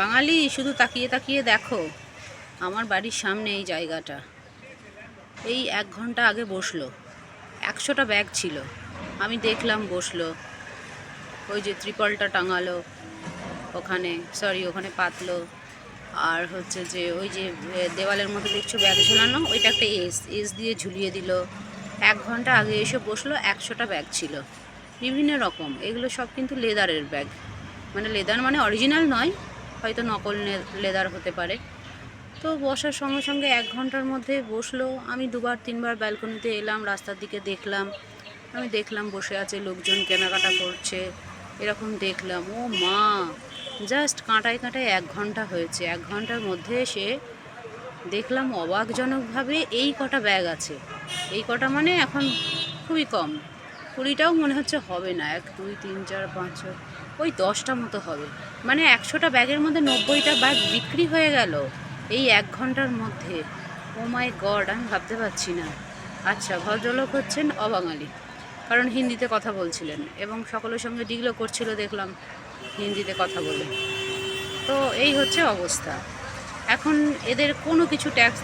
বাঙালি, শুধু তাকিয়ে তাকিয়ে দেখো, আমার বাড়ির সামনে এই জায়গাটা। এই এক ঘণ্টা আগে বসল, একশোটা ব্যাগ ছিল। আমি দেখলাম বসল, ওই যে ত্রিপলটা টাঙালো, ওখানে সরি ওখানে পাতলো। আর হচ্ছে যে ওই যে দেওয়ালের মধ্যে দেখছ ব্যাগ ঝোলানো? ওইটা একটা এস এস দিয়ে ঝুলিয়ে দিল। এক ঘণ্টা আগে এসে বসল, একশোটা ব্যাগ ছিল। বিভিন্ন রকম, এগুলো সব কিন্তু লেদারের ব্যাগ। মানে লেদার মানে অরিজিনাল নয় হয়তো নকল লেদার হতে পারে। তো বসার সঙ্গে সঙ্গে এক ঘণ্টার মধ্যে বসল। আমি দুবার, তিনবার ব্যালকনিতে এলাম, রাস্তার দিকে দেখলাম। আমি দেখলাম বসে আছে লোকজন, কেনাকাটা করছে। এরকম দেখলাম, ও মা! জাস্ট কাঁটায় কাঁটায় এক ঘণ্টা হয়েছে। এক ঘণ্টার মধ্যে সে দেখলাম অবাকজনকভাবে এই কটা ব্যাগ আছে। এই কটা মানে এখন খুবই কম। কুড়িটাও মনে হচ্ছে হবে না, এক, দুই, তিন, চার, পাঁচ, ছয়, ওই দশটা মতো হবে। মানে একশোটা ব্যাগের মধ্যে নব্বইটা ব্যাগ বিক্রি হয়ে গেল এই এক ঘণ্টার মধ্যে। ও মাই গড আমি ভাবতে পারছি না। আচ্ছা ভদ্রলোক হচ্ছেন অবাঙালি, কারণ হিন্দিতে কথা বলছিলেন এবং সকলের সঙ্গে ডিগলো করছিল, দেখলাম হিন্দিতে কথা বলে। তো এই হচ্ছে অবস্থা। এখন এদের কোনো কিছু ট্যাক্স